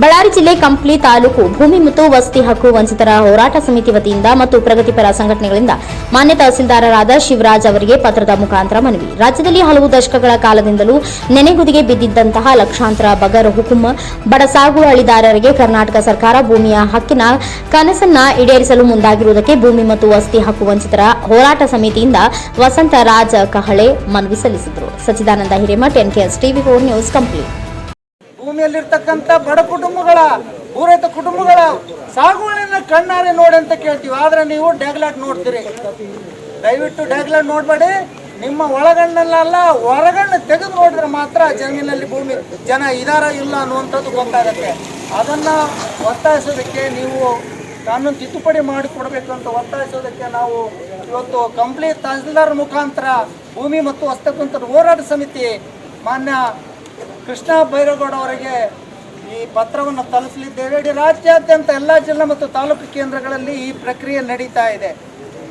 ಬಳ್ಳಾರಿ ಜಿಲ್ಲೆ ಕಂಪ್ಲಿ ತಾಲೂಕು ಭೂಮಿ ಮತ್ತು ವಸತಿ ಹಕ್ಕು ವಂಚಿತರ ಹೋರಾಟ ಸಮಿತಿ ವತಿಯಿಂದ ಮತ್ತು ಪ್ರಗತಿಪರ ಸಂಘಟನೆಗಳಿಂದ ಮಾನ್ಯ ತಹಸೀಲ್ದಾರರಾದ ಶಿವರಾಜ್ ಅವರಿಗೆ ಪತ್ರದ ಮುಖಾಂತರ ಮನವಿ. ರಾಜ್ಯದಲ್ಲಿ ಹಲವು ದಶಕಗಳ ಕಾಲದಿಂದಲೂ ನೆನೆಗುದಿಗೆ ಬಿದ್ದಿದ್ದಂತಹ ಲಕ್ಷಾಂತರ ಬಗರ್ ಹುಕುಂ ಬಡ ಸಾಗುವಳಿದಾರರಿಗೆ ಕರ್ನಾಟಕ ಸರ್ಕಾರ ಭೂಮಿಯ ಹಕ್ಕಿನ ಕನಸನ್ನ ಈಡೇರಿಸಲು ಮುಂದಾಗಿರುವುದಕ್ಕೆ ಭೂಮಿ ಮತ್ತು ವಸತಿ ಹಕ್ಕು ವಂಚಿತರ ಹೋರಾಟ ಸಮಿತಿಯಿಂದ ವಸಂತ ರಾಜ ಕಹಳೆ ಮನವಿ ಸಲ್ಲಿಸಿದರು. Sachchidananda Hiremath, NKS TV four news complete ಭೂಮಿಯಲ್ಲಿರ್ತಕ್ಕಂಥ ಬಡ ಕುಟುಂಬಗಳ, ಪೂರೈತ ಕುಟುಂಬಗಳ ಸಾಗುವಳಿನ ಕಣ್ಣಾರೆ ನೋಡಿ ಅಂತ ಕೇಳ್ತೀವಿ. ಆದರೆ ನೀವು ಡ್ಯಾಗ್ಲಾಟ್ ನೋಡ್ತೀರಿ. ದಯವಿಟ್ಟು ಡ್ಯಾಗ್ಲಾಟ್ ನೋಡಬೇಡಿ. ನಿಮ್ಮ ಒಳಗಣ್ಣಲ್ಲ ಹೊರಗಣ್ಣು ತೆಗೆದು ನೋಡಿದ್ರೆ ಮಾತ್ರ ಜಮೀನಲ್ಲಿ ಭೂಮಿ ಜನ ಇದಾರ ಇಲ್ಲ ಅನ್ನುವಂಥದ್ದು ಗೊತ್ತಾಗುತ್ತೆ. ಅದನ್ನ ಒತ್ತಾಯಿಸೋದಕ್ಕೆ ನೀವು ಕಾನೂನು ತಿದ್ದುಪಡಿ ಮಾಡಿಕೊಡ್ಬೇಕು ಅಂತ ಒತ್ತಾಯಿಸೋದಕ್ಕೆ ನಾವು ಇವತ್ತು ಕಂಪ್ಲೀಟ್ ತಹಸೀಲ್ದಾರ್ ಮುಖಾಂತರ ಭೂಮಿ ಮತ್ತು ಹಸ್ತಕುಂತರ ಹೋರಾಟ ಸಮಿತಿ ಮಾನ್ಯ ಕೃಷ್ಣ ಬೈರೇಗೌಡ ಅವರಿಗೆ ಈ ಪತ್ರವನ್ನು ತಲುಪಲಿದ್ದೇವೆ. ಇಡೀ ರಾಜ್ಯಾದ್ಯಂತ ಎಲ್ಲ ಜಿಲ್ಲಾ ಮತ್ತು ತಾಲೂಕು ಕೇಂದ್ರಗಳಲ್ಲಿ ಈ ಪ್ರಕ್ರಿಯೆ ನಡೀತಾ ಇದೆ.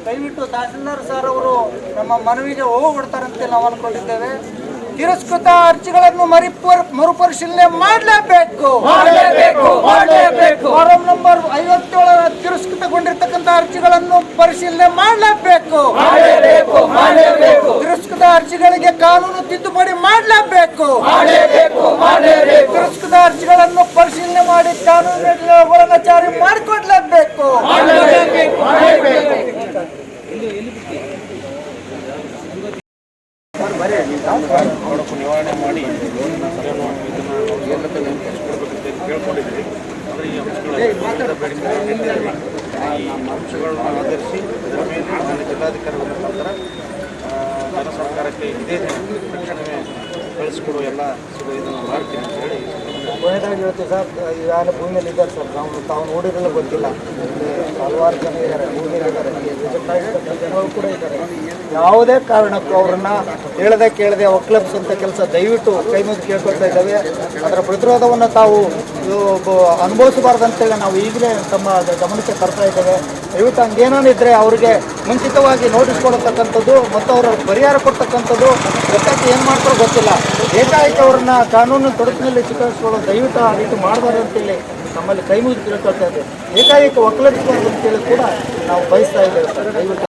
ದಯವಿಟ್ಟು ತಹಸೀಲ್ದಾರ್ ಸರ್ ಅವರು ನಮ್ಮ ಮನವಿಗೆ ಹೋಗ್ಬಿಡ್ತಾರಂತೆ ನಾವು ಅನ್ಕೊಂಡಿದ್ದೇವೆ. ತಿರಸ್ಕೃತ ಅರ್ಜಿಗಳನ್ನು ಮರಿಪರ್ ಮರುಪರಿಶೀಲನೆ ಮಾಡಲೇಬೇಕು. ಫಾರಂ ನಂಬರ್ ಐವತ್ತೇಳರ ತಿರಸ್ಕೃತಗೊಂಡಿರ್ತಕ್ಕಂಥ ಅರ್ಜಿಗಳನ್ನು ಪರಿಶೀಲನೆ ಮಾಡಲೇಬೇಕು. ತಿರಸ್ಕೃತ ಅರ್ಜಿಗಳಿಗೆ ಕಾನೂನು ಮಾಡಲೇಬೇಕು ತಿರಸ್ಕೃತ ಅರ್ಜಿಗಳನ್ನು ಪರಿಶೀಲನೆ ಮಾಡಿ ಕಾನೂನುಗಳನ್ನು ಜಾರಿ ಮಾಡಿಕೊಡ್ಲೇಬೇಕು. ನಿವಾರಣೆ ಮಾಡಿ ಕೇಳ್ಕೊಂಡಿದ್ದೀವಿ ಆದರೆ ಈ ಅಂಶಗಳನ್ನು ಆಧರಿಸಿ ಜಿಲ್ಲಾಧಿಕಾರಿಗಳ ಮುಖಾಂತರ ಜನ ಸರ್ಕಾರಕ್ಕೆ ಇದೇ. ತಕ್ಷಣವೇ ಕಳಿಸ್ಕೊಡುವ ಎಲ್ಲ ಇದನ್ನು ಅಂತ ಹೇಳಿ. ಕೊನೆಯದಾಗಿ ಹೇಳ್ತೀವಿ ಸರ್, ಈಗಾಗಲೇ ಭೂಮಿಯಲ್ಲಿ ಇದ್ದಾರೆ ಸರ್. ನಾವು ತಾವು ನೋಡಿರಲ್ಲ ಗೊತ್ತಿಲ್ಲ. ಹಲವಾರು ಜನ ಇದ್ದಾರೆ, ಭೂಮಿಯಲ್ಲಿ ಕೂಡ ಇದ್ದಾರೆ. ಯಾವುದೇ ಕಾರಣಕ್ಕೂ ಅವ್ರನ್ನ ಹೇಳದೆ ಕೇಳದೆ ಒಕ್ಲಪ್ಸಂತ ಕೆಲಸ ದಯವಿಟ್ಟು ಕೈ ಮುಗಿದು ಕೇಳ್ಕೊಳ್ತಾ ಇದ್ದಾವೆ. ಅದರ ಪ್ರತಿರೋಧವನ್ನು ತಾವು ಬ- ಅನುಭವಿಸಬಾರ್ದಂತೇಳಿ ನಾವು ಈಗಲೇ ತಮ್ಮ ಗಮನಕ್ಕೆ ತರ್ತಾ ಇದ್ದೇವೆ. ದಯವಿಟ್ಟು ಹಂಗೇನಾನಿದ್ರೆ ಅವರಿಗೆ ಮುಂಚಿತವಾಗಿ ನೋಟಿಸ್ ಕೊಡತಕ್ಕಂಥದ್ದು ಮತ್ತು ಅವರ ಪರಿಹಾರ ಕೊಡ್ತಕ್ಕಂಥದ್ದು. ಗೊತ್ತಾಗಿ ಏನು ಮಾಡ್ತಾರೋ ಗೊತ್ತಿಲ್ಲ. ಏಕಾಏಕಿ ಅವ್ರನ್ನ ಕಾನೂನು ತೊಡಕಿನಲ್ಲಿ ಸಿಕ್ಕಿಸ್ಕೊಳ್ಳೋದು ದಯವಿಟ್ಟು ಆ ರೀತಿ ಮಾಡಬಾರ್ದು ಅಂತೇಳಿ ನಮ್ಮಲ್ಲಿ ಕೈ ಮುಗಿದು ತಿಳ್ಕೊಳ್ತಾ ಇದ್ದೇವೆ. ಏಕಾಏಕಿ ಒಕ್ಕಲಿಸ್ಬಾರ್ದು ಅಂತೇಳಿ ಕೂಡ ನಾವು ಬಯಸ್ತಾ ಇದ್ದೇವೆ. ಸರ್ ದಯವಿಟ್ಟು